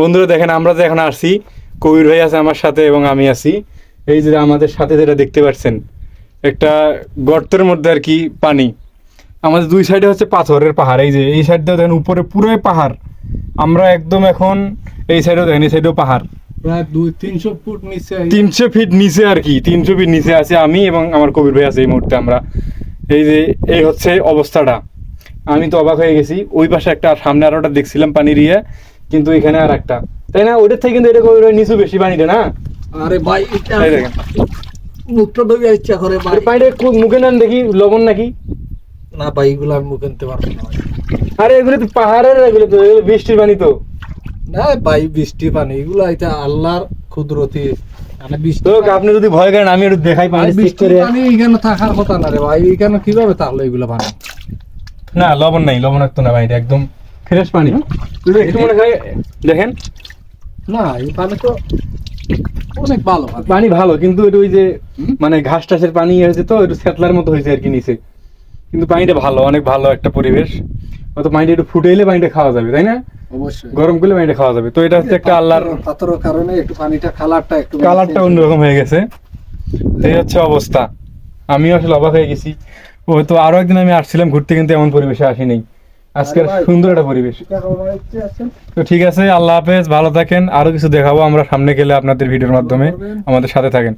বন্ধুরা দেখেন আমরা যে এখন আসছি। কবির ভাই আছে আমার সাথে এবং আমি আছি। এই যে আমাদের সাথে যেটা দেখতে পাচ্ছেন একটা গর্তের মধ্যে আর কি পানি। আমাদের দুই সাইডে হচ্ছে পাথরের পাহাড়। এই যে এই সাইডটাও দেখেন উপরে পুরোই পাহাড়। আমরা একদম এখন এই সাইডেও দেখেন এই সাইডেও পাহাড়। প্রায় দুই তিনশো ফুট নিচে তিনশো ফিট নিচে আর কি তিনশো ফিট নিচে আছে আমি এবং আমার কবির ভাই আছে এই মুহূর্তে আমরা। এই যে এই হচ্ছে অবস্থাটা। আমি তো অবাক হয়ে গেছি। ওই পাশে একটা আর সামনে আরোটা দেখছিলাম পানির ইয়ে। কিন্তু এখানে আর একটা। তাই না? ওইটার থেকে কিন্তু এটা নিচু বেশি পানিটা না? আরে ভাই মুখটা ডুবে ইচ্ছা করে ভাই। পানিটা মুখে নেন দেখি লবণ নাকি? না ভাই এগুলো আমি মুখে নিতে পারব না ভাই। আরে এগুলো তো পাহাড়ের এগুলো তো বৃষ্টির পানি তো। না ভাই বৃষ্টি পানি এগুলো এটা আল্লাহর কুদরতি। মানে বৃষ্টি আপনি যদি ভয় করেন আমি একটু দেখাই পানি বৃষ্টির পানি এখানে থাকার কথা না রে ভাই এখানে কীভাবে তাহলে এগুলো পানি না লবণ নাই লবণাক্ত না পানিটা একদম ফ্রেশ পানি যদি একটু মনে হয় দেখেন। না এই পানি তো অনেক ভালো পানি। ভালো কিন্তু এটা ওই যে মানে ঘাস টাসের পানি হয়েছে তো একটু স্যাতলার মতো হয়েছে আর কি নিচে। কিন্তু পানিটা ভালো অনেক ভালো একটা পরিবেশ। হয়তো পানিটা একটু ফুটে এলে পানিটা খাওয়া যাবে তাই না? অবশ্যই। গরম করলে পানিটা খাওয়া যাবে। তো এটা হচ্ছে একটা আল্লাহর পাথরের কারণে একটু পানিটা কালারটা একটু কালারটা অন্যরকম হয়ে গেছে। এই হচ্ছে অবস্থা। আমিও আসলে অবাক হয়ে গেছি। ও তো আরও একদিন আমি আসছিলাম ঘুরতে কিন্তু এমন পরিবেশে আসিনি। আজকের সুন্দর একটা পরিবেশ। তো ঠিক আছে আল্লাহ হাফেজ ভালো থাকেন আরও কিছু দেখাবো আমরা সামনে গেলে আপনাদের ভিডিওর মাধ্যমে। আমাদের সাথে থাকেন।